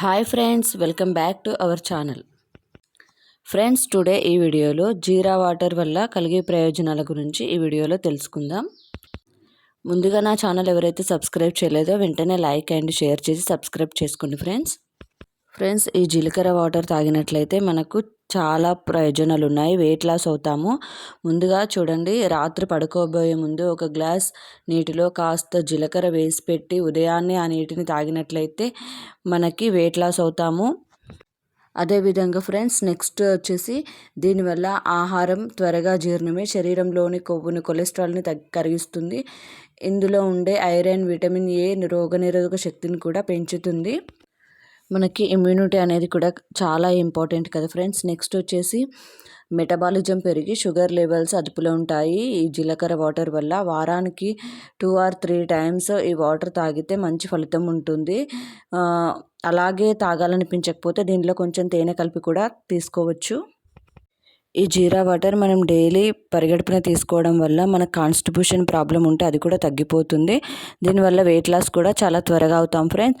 Hi friends welcome back to our channel. Friends today ఈ వీడియోలో జీరా water వల్ల కలిగే ప్రయోజనాల గురించి ఈ వీడియోలో తెలుసుకుందాం. ముందుగా నా ఛానల్ ఎవరైతే సబ్స్క్రైబ్ చేయలేదో వెంటనే లైక్ అండ్ షేర్ చేసి సబ్స్క్రైబ్ చేసుకోండి ఫ్రెండ్స్. ఫ్రెండ్స్ ఈ జీలకర్ర వాటర్ తాగినట్లయితే మనకు చాలా ప్రయోజనాలు ఉన్నాయి వెయిట్ లాస్ అవుతాము. ముందుగా చూడండి రాత్రి పడుకోబోయే ముందు ఒక గ్లాస్ నీటిలో కాస్త జీలకర్ర వేసి పెట్టి ఉదయాన్నే ఆ నీటిని తాగినట్లయితే మనకి వెయిట్ లాస్ అవుతాము. అదేవిధంగా ఫ్రెండ్స్ నెక్స్ట్ వచ్చేసి దీనివల్ల ఆహారం త్వరగా జీర్ణమే శరీరంలోని కొవ్వుని కొలెస్ట్రాల్ని తగ్గి కరిగిస్తుంది. ఇందులో ఉండే ఐరన్ విటమిన్ ఏ రోగనిరోధక శక్తిని కూడా పెంచుతుంది. మనకి ఇమ్యూనిటీ అనేది కూడా చాలా ఇంపార్టెంట్ కదా ఫ్రెండ్స్ నెక్స్ట్ వచ్చేసి మెటబాలిజం పెరిగి షుగర్ లెవెల్స్ అదుపులో ఉంటాయి. ఈ జీలకర్ర వాటర్ వల్ల వారానికి టూ ఆర్ త్రీ టైమ్స్ ఈ వాటర్ తాగితే మంచి ఫలితం ఉంటుంది. అలాగే తాగాలనిపించకపోతే దీనిలో కొంచెం తేనె కలిపి కూడా తీసుకోవచ్చు. ఈ జీరా వాటర్ మనం డైలీ పరిగెడుపున తీసుకోవడం వల్ల మన కాన్స్టిట్యూషన్ ప్రాబ్లం ఉంటే అది కూడా తగ్గిపోతుంది. దీనివల్ల వెయిట్ లాస్ కూడా చాలా త్వరగా అవుతాం ఫ్రెండ్స్